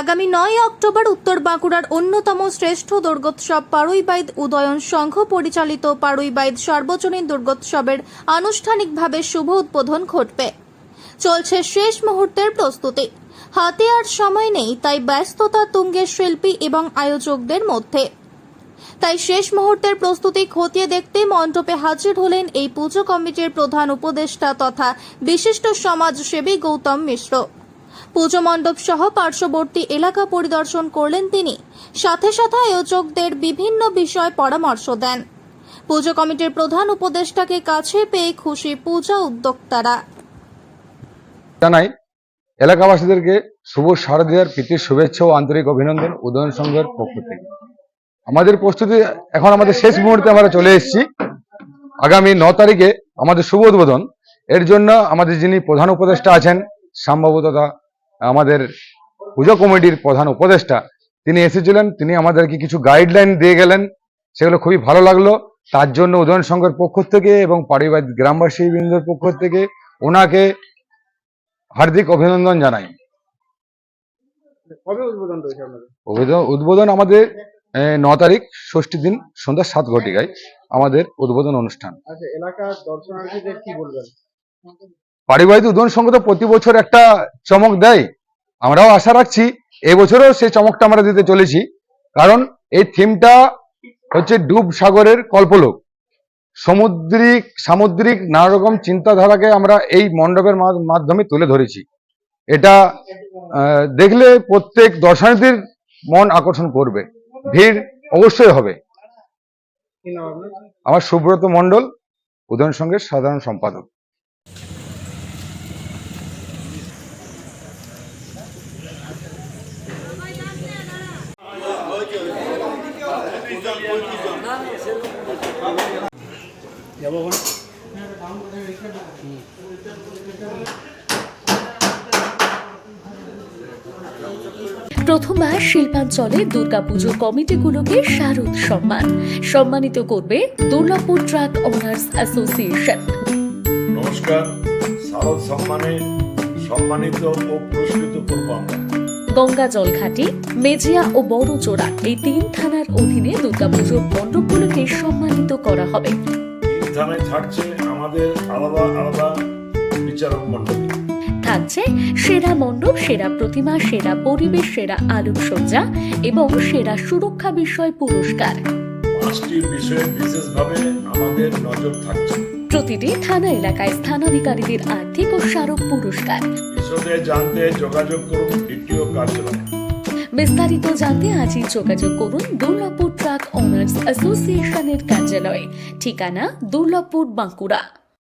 আগামী নয় অক্টোবর উত্তর বাঁকুড়ার অন্যতম শ্রেষ্ঠ দুর্গোৎসব পাড়ুইবাইদ উদয়ন সংঘ পরিচালিত পাড়ুইবাইদ সর্বজনীন দুর্গোৎসবের আনুষ্ঠানিকভাবে শুভ উদ্বোধন ঘটবে। চলছে শেষ মুহূর্তের প্রস্তুতি। হাতে আর সময় নেই, তাই ব্যস্ততা তুঙ্গের শিল্পী এবং আয়োজকদের মধ্যে। তাই শেষ মুহূর্তের প্রস্তুতি খতিয়ে দেখতে মণ্ডপে হাজির হলেন এই পুজো কমিটির প্রধান উপদেষ্টা তথা বিশিষ্ট সমাজসেবী গৌতম মিশ্র। পুজো মণ্ডপ সহ পার্শ্ববর্তী এলাকা পরিদর্শন করলেন তিনি। সাথে সাথে আয়োজকদের বিভিন্ন বিষয় পরামর্শ দেন। পুজো কমিটির প্রধান উপদেষ্টাকে কাছে পেয়ে খুশি পূজা উদ্যোক্তারা। জানাই, এলাকাবাসীদেরকে শুভ শারদীয়ার প্রীতির শুভেচ্ছা ও আন্তরিক অভিনন্দন উদয়ন সংঘের পক্ষ থেকে। আমাদের প্রস্তুতি এখন আমাদের শেষ মুহূর্তে আমরা চলে এসেছি। আগামী ন তারিখে আমাদের শুভ উদ্বোধন। এর জন্য আমাদের যিনি প্রধান উপদেষ্টা আছেন সম্ভবত আমাদের পুজো কমিটির প্রধান উপদেষ্টা তিনি এসেছিলেন তিনি আমাদেরকে কিছু গাইডলাইন দিয়ে গেলেন সেগুলো খুবই ভালো লাগল। তার জন্য উদয়ন সংঘের পক্ষ থেকে এবং পারিবারিক গ্রামবাসী বৃন্দের পক্ষ থেকে ওনাকে হার্দিক অভিনন্দন জানাই। উদ্বোধন আমাদের ন তারিখ ষষ্ঠী দিন সন্ধ্যা সাত ঘটিকায় আমাদের উদ্বোধন অনুষ্ঠান। আচ্ছা এলাকার দর্শনার্থীদের কি বলবেন? পারিবারিক উদ্বোধন সংঘ তো প্রতি বছর একটা চমক দেয়। আমরাও আশা রাখছি এবছরও সেই চমকটা আমরা দিতে চলেছি। কারণ এই থিমটা হচ্ছে ডুব সাগরের কল্পলোক। সমুদ্রিক সামুদ্রিক নানা রকম চিন্তাধারাকে আমরা এই মণ্ডপের মাধ্যমে তুলে ধরেছি। এটা দেখলে প্রত্যেক দর্শনার্থীর মন আকর্ষণ করবে। ভিড় অবশ্যই হবে। আমার সুব্রত মণ্ডল উদয়ন সংঘের সাধারণ সম্পাদক। প্রথমবার শিল্পাঞ্চলে দুর্গাপুজো কমিটিগুলোকে শারদ সম্মান। সম্মানিত করবে দুর্গাপুর ট্রাক ওনার্স অ্যাসোসিয়েশন। নমস্কার। শারদ সম্মানে সম্মানিত ও পুরস্কৃত করব আমরা। গঙ্গা জলঘাটি মেজিয়া ও বড়চোরা এই তিন থানার অধীনে দুর্গাপুজোর মণ্ডপগুলোকে সম্মানিত করা হবে। থানায় থাকছে আমাদের আলাদা আলাদা বিচারক মণ্ডলী। থাকছে সেরা মণ্ডপ সেরা প্রতিমা সেরা পরিবেশ সেরা আলোকসজ্জা এবং সেরা সুরক্ষা বিষয় পুরস্কার। পাঁচটি বিষয়ে বিশেষভাবে আমাদের নজর থাকছে। প্রতিটি থানা এলাকায় স্থানাধিকারীদের আর্থিক ও স্মারক পুরস্কার। বিশদে জানতে যোগাযোগ করুন দ্বিতীয় বিস্তারিত জানতে আজই যোগাযোগ করুন দুর্লভপুর ট্রাক ওনার্স অ্যাসোসিয়েশনের কার্যালয়ে। ঠিকানা দুর্লভপুর বাঁকুড়া।